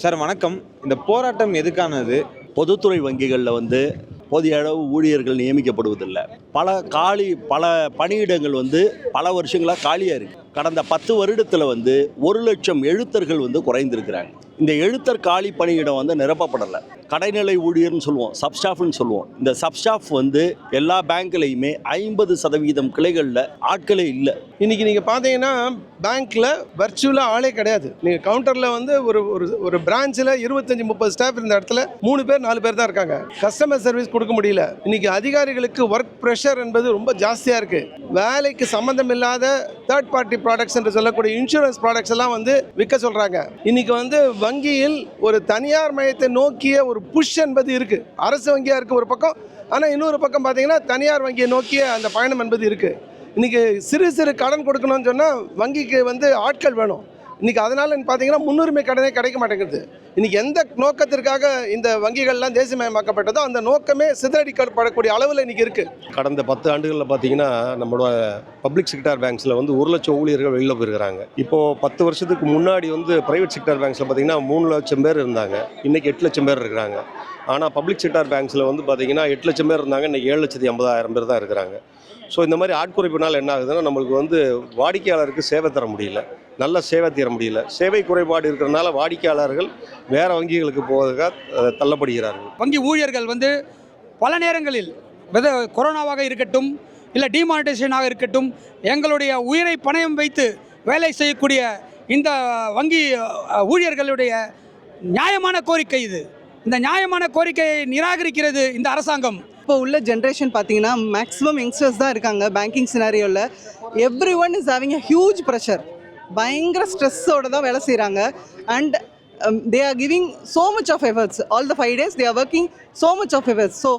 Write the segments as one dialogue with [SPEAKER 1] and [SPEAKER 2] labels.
[SPEAKER 1] Sir வணக்கம். இந்த போராட்டம் எதுக்கானது?
[SPEAKER 2] பொதுத்துறை வங்கிகளில் வந்து போதிய அளவு ஊழியர்கள் நியமிக்கப்படுவதில்லை. பல காலி பல பணியிடங்கள் வந்து பல வருஷங்களாக காலியாக இருக்குது கடந்த பத்து வருடத்தில் வந்து ஒரு லட்சம் எழுத்தர்கள் வந்து குறைந்திருக்கிறாங்க. இந்த எழுத்தர் காலி பணியிடம் வந்து நிரப்பப்படலை. கடைநிலை ஊழியர்னு சொல்லுவோம் சப்ஸ்டாஃப்னு சொல்லுவோம். இந்த சப்ஸ்டாஃப் வந்து எல்லா பேங்க்லேயுமே ஐம்பது சதவீதம் கிளைகளில் ஆட்களே இல்லை.
[SPEAKER 3] இன்னைக்கு நீங்கள் பார்த்தீங்கன்னா பேங்க்கில் வர்ச்சுவலாக ஆளே கிடையாது. நீங்கள் கவுண்டரில் வந்து ஒரு ஒரு ஒரு பிரான்ச்சில் இருபத்தஞ்சி முப்பது ஸ்டாஃப் இருந்த இடத்துல மூணு பேர் நாலு பேர் தான் இருக்காங்க. கஸ்டமர் சர்வீஸ் கொடுக்க முடியல. இன்னைக்கு அதிகாரிகளுக்கு ஒர்க் ப்ரெஷர் என்பது ரொம்ப ஜாஸ்தியாக இருக்குது வேலைக்கு சம்மந்தம் இல்லாத தேர்ட் பார்ட்டி ப்ராடக்ட்ஸ் என்று சொல்லக்கூடிய இன்சூரன்ஸ் ப்ராடக்ட்ஸ் எல்லாம் வந்து விற்க சொல்கிறாங்க இன்னைக்கு வந்து வங்கியில் ஒரு தனியார் மையத்தை நோக்கிய ஒரு புஷ் என்பது இருக்குது அரசு வங்கியாக இருக்குது ஒரு பக்கம் ஆனால் இன்னொரு பக்கம் பார்த்தீங்கன்னா தனியார் வங்கியை நோக்கிய அந்த பயணம் என்பது இருக்குது இன்றைக்கி சிறு சிறு கடன் கொடுக்கணும்னு சொன்னால் வங்கிக்கு வந்து ஆட்கள் வேணும். இன்னைக்கு அதனால பார்த்தீங்கன்னா முன்னுரிமை கடனே கிடைக்க மாட்டேங்குது. இன்னைக்கு எந்த நோக்கத்திற்காக இந்த வங்கிகள்லாம் தேசியமயமாக்கப்பட்டதோ அந்த நோக்கமே சிதறடிக்கப்படக்கூடிய அளவில் இன்னைக்கு இருக்கு.
[SPEAKER 4] கடந்த பத்து ஆண்டுகளில் பார்த்தீங்கன்னா நம்மளோட பப்ளிக் செக்டார் பேங்க்ஸில் வந்து ஒரு லட்சம் ஊழியர்கள் வெளியில் போயிருக்கிறாங்க. இப்போது பத்து வருஷத்துக்கு முன்னாடி வந்து ப்ரைவேட் செக்டார் பேங்க்ஸில் பார்த்தீங்கன்னா மூணு லட்சம் பேர் இருந்தாங்க. இன்றைக்கி எட்டு லட்சம் பேர் இருக்கிறாங்க. ஆனால் பப்ளிக் செக்டார் பேங்க்ஸில் வந்து பார்த்தீங்கன்னா எட்டு லட்சம் பேர் இருந்தாங்க. இன்றைக்கி ஏழு லட்சத்தி ஐம்பதாயிரம் பேர் தான் இருக்கிறாங்க. ஸோ இந்த மாதிரி ஆட்குறைப்பினால் என்ன ஆகுதுன்னா நம்மளுக்கு வந்து வாடிக்கையாளருக்கு சேவை தர முடியல. நல்ல சேவை தர முடியல. சேவை குறைபாடு இருக்கிறனால வாடிக்கையாளர்கள் வேறு வங்கிகளுக்கு போவதற்காக தள்ளப்படுகிறார்கள்.
[SPEAKER 5] வங்கி ஊழியர்கள் வந்து பல நேரங்களில் வித கொரோனாவாக இருக்கட்டும் இல்லை டிமானிட்டைசேஷனாக இருக்கட்டும் எங்களுடைய உயிரை பணயம் வைத்து வேலை செய்யக்கூடிய இந்த வங்கி ஊழியர்களுடைய நியாயமான கோரிக்கை இது. இந்த நியாயமான கோரிக்கையை நிராகரிக்கிறது இந்த அரசாங்கம்.
[SPEAKER 6] இப்போ உள்ள ஜென்ரேஷன் பார்த்தீங்கன்னா மேக்ஸிமம் யங்ஸ்டர்ஸ் தான் இருக்காங்க banking சினாரியோவில் everyone is having a huge pressure பயங்கர ஸ்ட்ரெஸ்ஸோட தான் வேலை செய்கிறாங்க and they are giving so much of efforts all the five days they are working so much of efforts so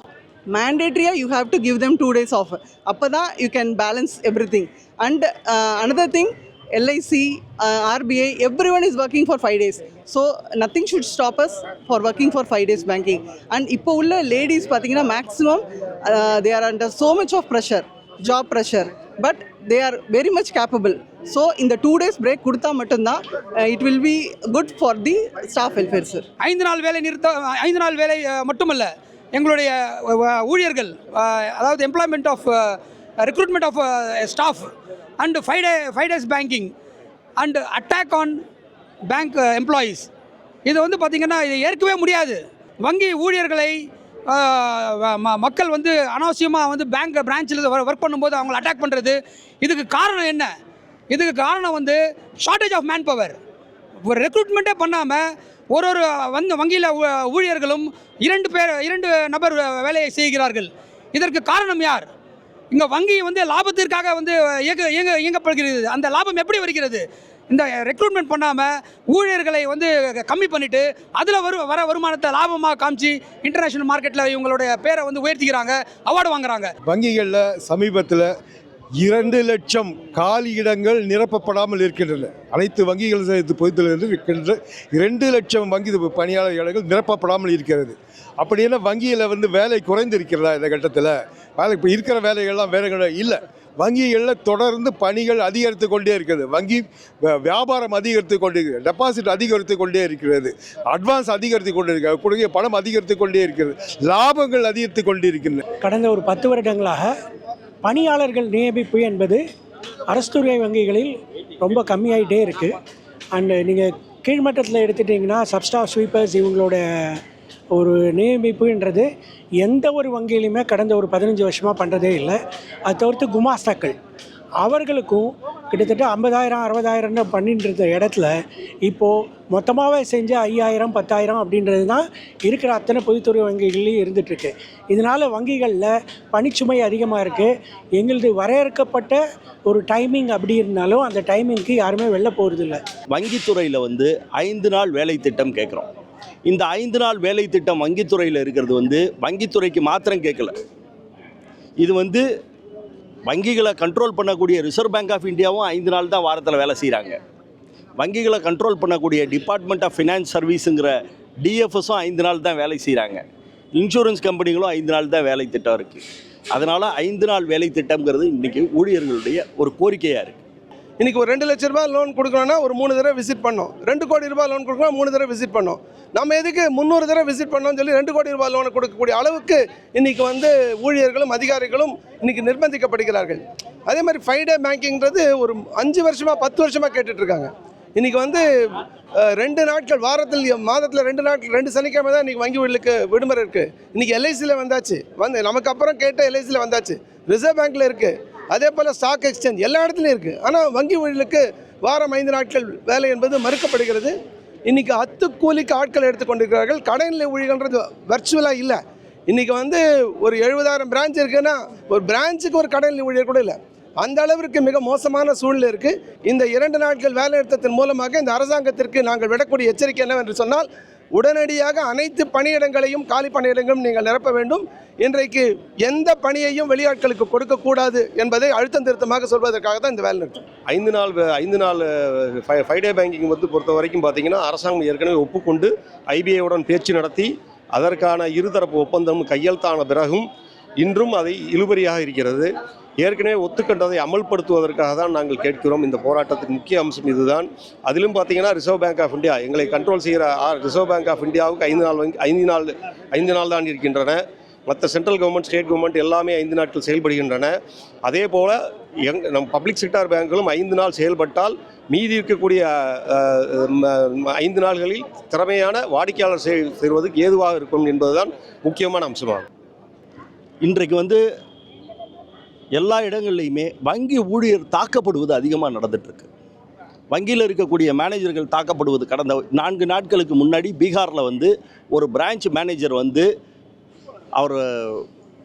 [SPEAKER 6] மேண்டேட்ரியாக you have to give them two days off அப்போ தான் you can balance everything and another thing LIC RBI everyone is working for five days so nothing should stop as far working for five days banking and இப்போ உள்ள ladies பார்த்தீங்கன்னா maximum they are under so much of pressure job pressure but they are very much capable so இந்த two days break கொடுத்தா மட்டும்தான் it will be good for the staff welfare sir
[SPEAKER 5] ஐந்து நாள் வேலை நிறுத்த ஐந்து நாள் வேலை uh, மட்டுமல்ல எங்களுடைய uh, ஊழியர்கள் uh, அதாவது employment of recruitment of staff and five day five days banking and attack on bank employees இது வந்து பார்த்திங்கன்னா இது ஏற்கவே முடியாது. வங்கி ஊழியர்களை ம- மக்கள் வந்து அனாவசியமாக வந்து பேங்க் பிரான்ச்சில் ஒர்க் பண்ணும்போது அவங்களை அட்டாக் பண்ணுறது இதுக்கு காரணம் என்ன? இதுக்கு காரணம் வந்து ஷார்ட்டேஜ் ஆஃப் மேன் பவர் ஒரு ரெக்ரூட்மெண்ட்டே பண்ணாமல் ஒரு ஒரு வந்து வங்கியில் ஊ- ஊழியர்களும் இரண்டு பேர் இரண்டு நபர் வேலையை செய்கிறார்கள். இதற்கு காரணம் யார்? இங்கே வங்கி வந்து லாபத்திற்காக வந்து இயக்க இயங்க இயங்கப்படுகிறது. அந்த லாபம் எப்படி வருகிறது? இந்த ரெக்ரூட்மெண்ட் பண்ணாமல் ஊழியர்களை வந்து கம்மி பண்ணிவிட்டு அதில் வரு வர வருமானத்தை லாபமாக காமிச்சு இன்டர்நேஷ்னல் மார்க்கெட்டில் இவங்களுடைய பேரை வந்து உயர்த்திக்கிறாங்க அவார்டு வாங்குறாங்க.
[SPEAKER 7] வங்கிகளில் சமீபத்தில் இரண்டு லட்சம் காலி இடங்கள் நிரப்பப்படாமல் இருக்கின்றன. அனைத்து வங்கிகள் சேர்த்து பொதுத்திலிருந்து இருக்கின்ற இரண்டு லட்சம் வங்கி பணியாளர் இடங்கள் நிரப்பப்படாமல் இருக்கிறது. அப்படின்னா வங்கியில் வந்து வேலை குறைந்து இருக்கிறதா இந்த கட்டத்தில்? வேலை இப்போ இருக்கிற வேலைகள்லாம் வேலைகள் இல்லை. வங்கிகளில் தொடர்ந்து பணிகள் அதிகரித்து கொண்டே இருக்கிறது. வங்கி வியாபாரம் அதிகரித்து கொண்டே இருக்கிறது டெபாசிட் அதிகரித்து கொண்டே இருக்கிறது. அட்வான்ஸ் அதிகரித்து கொண்டே இருக்கிறது கொடுக்கிற பணம் அதிகரித்து கொண்டே இருக்கிறது. லாபங்கள் அதிகரித்து கொண்டே இருக்கின்றன
[SPEAKER 8] கடந்த ஒரு பத்து வருடங்களாக பணியாளர்கள் நியமிப்பு என்பது அரசுத்துறை வங்கிகளில் ரொம்ப கம்மியாகிட்டே இருக்குது அண்டு நீங்கள் கீழ்மட்டத்தில் எடுத்துட்டிங்கன்னா சப்ஸ்டாஃப் ஸ்வீப்பர்ஸ் இவங்களோட ஒரு நியமிப்புன்றது எந்த ஒரு வங்கியிலையுமே கடந்த ஒரு பதினஞ்சு வருஷமாக பண்ணுறதே இல்லை. அது தவிர்த்து குமாஸ்தாக்கள். அவர்களுக்கும் கிட்டத்தட்ட ஐம்பதாயிரம் அறுபதாயிரம்னு பண்ணிட்டு இருந்த இடத்துல இப்போது மொத்தமாகவே செஞ்ச ஐயாயிரம் பத்தாயிரம் அப்படின்றது தான் இருக்கிற அத்தனை பொதுத்துறை வங்கிகள்லையும் இருந்துகிட்ருக்கு இதனால் வங்கிகளில் பணிச்சுமை அதிகமாக இருக்குது எங்களது வரையறுக்கப்பட்ட ஒரு டைமிங் அப்படி இருந்தாலும் அந்த டைமிங்க்கு யாருமே வெளில போகிறதில்ல
[SPEAKER 2] வங்கித்துறையில் வந்து ஐந்து நாள் வேலை திட்டம் கேட்குறோம். இந்த ஐந்து நாள் வேலை திட்டம் வங்கித்துறையில் இருக்கிறது வந்து வங்கித்துறைக்கு மாத்திரம் கேட்கல. இது வந்து வங்கிகளை கண்ட்ரோல் பண்ணக்கூடிய ரிசர்வ் பேங்க் ஆஃப் இந்தியாவும் ஐந்து நாள் தான் வாரத்தில் வேலை செய்கிறாங்க வங்கிகளை கண்ட்ரோல் பண்ணக்கூடிய டிபார்ட்மெண்ட் ஆஃப் ஃபினான்ஸ் சர்வீஸுங்கிற டிஎஃப்எஸும் ஐந்து நாள் தான் வேலை செய்கிறாங்க இன்சூரன்ஸ் கம்பெனிகளும் ஐந்து நாள் தான் வேலை திட்டம் இருக்குது அதனால் ஐந்து நாள் வேலை திட்டம்ங்கிறது இன்றைக்கி ஊழியர்களுடைய ஒரு கோரிக்கையாக இருக்குது
[SPEAKER 3] இன்றைக்கி ஒரு ரெண்டு லட்ச ரூபாய் லோன் கொடுக்கணும்னா ஒரு மூணு தடவை விசிட் பண்ணோம் ரெண்டு கோடி ரூபாய் லோன் கொடுக்கணும் மூணு தடவை விசிட் பண்ணோம் நம்ம எதுக்கு முந்நூறு தடவை விசிட் பண்ணோம்னு சொல்லி ரெண்டு கோடி ரூபாய் லோன் கொடுக்கக்கூடிய அளவுக்கு இன்னைக்கு வந்து ஊழியர்களும் அதிகாரிகளும் இன்றைக்கி நிர்பந்திக்கப்படுகிறார்கள். அதே மாதிரி ஃபைவ் டே பேங்கிங்கிறது ஒரு அஞ்சு வருஷமாக பத்து வருஷமாக கேட்டுட்ருக்காங்க. இருக்காங்க வந்து ரெண்டு நாட்கள் வாரத்தில் மாதத்தில் ரெண்டு நாட்கள் ரெண்டு சனிக்கிழமை தான் இன்றைக்கி வங்கி வீடுக்கு விடுமுறை இருக்குது இன்றைக்கி எல்ஐசியில் வந்தாச்சு. வந்து நமக்கு அப்புறம் கேட்ட எல்ஐசியில் வந்தாச்சு. ரிசர்வ் பேங்க்கில் இருக்குது அதே போல் ஸ்டாக் எக்ஸ்சேஞ்ச் எல்லா இடத்துலையும் இருக்குது ஆனால் வங்கி ஊழலுக்கு வாரம் ஐந்து நாட்கள் வேலை என்பது மறுக்கப்படுகிறது. இன்றைக்கி அத்து கூலிக்கு ஆட்கள் எடுத்துக்கொண்டிருக்கிறார்கள் கடைநிலை ஊழியர்கள்ன்றது வர்ச்சுவலாக இல்லை. இன்றைக்கி வந்து ஒரு எழுபதாயிரம் பிரான்ச் இருக்குன்னா ஒரு பிரான்ச்சுக்கு ஒரு கடைநிலை ஊழியர் கூட இல்லை. அந்த அளவிற்கு மிக மோசமான சூழ்நிலை இருக்குது இந்த இரண்டு நாட்கள் வேலை நிறுத்தத்தின் மூலமாக இந்த அரசாங்கத்திற்கு நாங்கள் விடக்கூடிய எச்சரிக்கை என்னவென்று சொன்னால் உடனடியாக அனைத்து பணியிடங்களையும் காலி பணியிடங்களும் நீங்கள் நிரப்ப வேண்டும். இன்றைக்கு எந்த பணியையும் வெளியாட்களுக்கு கொடுக்கக்கூடாது என்பதை அழுத்தம் திருத்தமாக சொல்வதற்காக தான் இந்த வேலை நிறுத்தம்.
[SPEAKER 4] ஐந்து நாள் ஐந்து நாள் ஃபைவ் டே பேங்கிங் வந்து பொறுத்த வரைக்கும் பார்த்தீங்கன்னா அரசாங்கம் ஏற்கனவே ஒப்புக்கொண்டு ஐபிஐயுடன் பேச்சு நடத்தி அதற்கான இருதரப்பு ஒப்பந்தம் கையெழுத்தான பிறகும் இன்றும் அதை இழுபறியாக இருக்கிறது. ஏற்கனவே ஒத்துக்கண்டதை அமல்படுத்துவதற்காக தான் நாங்கள் கேட்கிறோம். இந்த போராட்டத்தின் முக்கிய அம்சம் இதுதான். அதிலும் பார்த்தீங்கன்னா ரிசர்வ் பேங்க் ஆஃப் இந்தியா எங்களை கண்ட்ரோல் செய்கிற ஆ- ரிசர்வ் பேங்க் ஆஃப் இந்தியாவுக்கு ஐந்து நாள் வங்கி- ஐந்து நாள் ஐந்து நாள் தான் இருக்கின்றன. மற்ற சென்ட்ரல் கவர்மெண்ட் ஸ்டேட் கவர்மெண்ட் எல்லாமே ஐந்து நாட்கள் செயல்படுகின்றன. அதே போல் எங் நம் பப்ளிக் செக்டார் பேங்குகளும் ஐந்து நாள் செயல்பட்டால் மீதி இருக்கக்கூடிய ம- ஐந்து நாள்களில் திறமையான வாடிக்கையாளர் செயல் சேருவதற்கு ஏதுவாக இருக்கும் என்பதுதான் முக்கியமான அம்சமாகும்.
[SPEAKER 2] இன்றைக்கு வந்து எல்லா இடங்கள்லையுமே வங்கி ஊழியர் தாக்கப்படுவது அதிகமாக நடந்துட்டுருக்கு. வங்கியில் இருக்கக்கூடிய மேனேஜர்கள் தாக்கப்படுவது கடந்த நான்கு நாட்களுக்கு முன்னாடி பீகாரில் வந்து ஒரு பிரான்ச் மேனேஜர் வந்து அவர்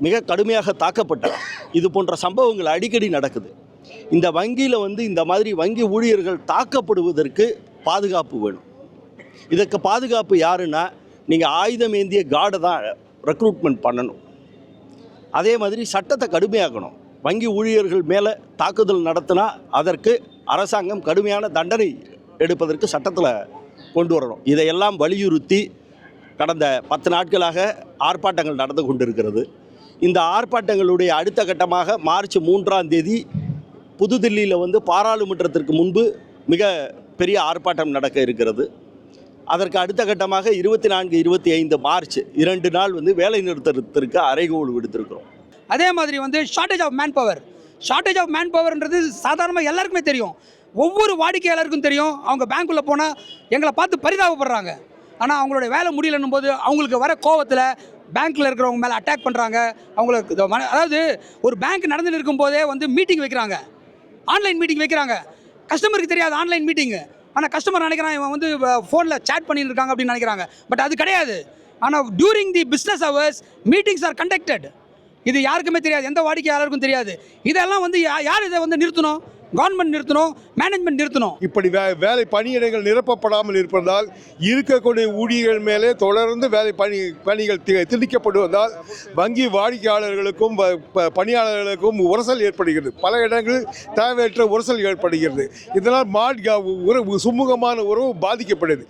[SPEAKER 2] மிக கடுமையாக தாக்கப்பட்டார். இது போன்ற சம்பவங்கள் அடிக்கடி நடக்குது. இந்த வங்கியில் வந்து இந்த மாதிரி வங்கி ஊழியர்கள் தாக்கப்படுவதற்கு பாதுகாப்பு வேணும். இதற்கு பாதுகாப்பு யாருன்னா நீங்கள் ஆயுதம் ஏந்திய கார்டை தான் ரெக்ரூட்மெண்ட் பண்ணணும். அதே மாதிரி சட்டத்தை கடுமையாக்கணும். வங்கி ஊழியர்கள் மேலே தாக்குதல் நடத்தினா அதற்கு அரசாங்கம் கடுமையான தண்டனை எடுப்பதற்கு சட்டத்தில் கொண்டு வரணும். இதையெல்லாம் வலியுறுத்தி கடந்த பத்து நாட்களாக ஆர்ப்பாட்டங்கள் நடந்து கொண்டிருக்கிறது. இந்த ஆர்ப்பாட்டங்களுடைய அடுத்த கட்டமாக மார்ச் மூன்றாம் தேதி புதுதில்லியில் வந்து பாராளுமன்றத்திற்கு முன்பு மிக பெரிய ஆர்ப்பாட்டம் நடக்க இருக்கிறது. அதற்கு அடுத்த கட்டமாக இருபத்தி நான்கு இருபத்தி ஐந்து மார்ச் இரண்டு நாள் வந்து வேலை நிறுத்தத்திற்கு அறைகோல் விடுத்திருக்கிறோம்.
[SPEAKER 5] அதே மாதிரி வந்து shortage of manpower shortage of man பவர்ன்றது சாதாரணமாக எல்லாருக்குமே தெரியும். ஒவ்வொரு வாடிக்கையாளருக்கும் தெரியும். அவங்க பேங்க்குள்ளே போனால் எங்களை பார்த்து பரிதாபப்படுறாங்க. ஆனால் அவங்களுடைய வேலை முடியலன்னும் போது அவங்களுக்கு வர கோவத்தில் பேங்க்கில் இருக்கிறவங்க மேலே அட்டாக் பண்ணுறாங்க அவங்களுக்கு அதாவது ஒரு பேங்க் நடந்துட்டு இருக்கும்போதே வந்து மீட்டிங் வைக்கிறாங்க. ஆன்லைன் மீட்டிங் வைக்கிறாங்க. கஸ்டமருக்கு தெரியாது ஆன்லைன் மீட்டிங்கு ஆனால் கஸ்டமர் நினைக்கிறான் இவன் வந்து ஃபோனில் சேட் பண்ணிட்டு இருக்காங்க அப்படின்னு நினைக்கிறாங்க. பட் அது கிடையாது. ஆனால் during the business hours meetings are conducted இது யாருக்குமே தெரியாது. எந்த வாடிக்கையாளருக்கும் தெரியாது. இதெல்லாம் வந்து யா- யார் இதை வந்து நிறுத்தணும்? கவர்மெண்ட் நிறுத்தணும் மேனேஜ்மெண்ட் நிறுத்தணும்.
[SPEAKER 7] இப்படி வே வேலை பணியிடங்கள் நிரப்பப்படாமல் இருப்பதால் இருக்கக்கூடிய ஊழியர்கள் மேலே தொடர்ந்து வேலை பணி பணிகள் தி- திணிக்கப்படுவதால் வங்கி வாடிக்கையாளர்களுக்கும் வ- ப- பணியாளர்களுக்கும் உரசல் ஏற்படுகிறது. பல இடங்களில் தேவையற்ற உரசல் ஏற்படுகிறது. இதனால் மாட் உறவு சுமூகமான உறவு பாதிக்கப்படுது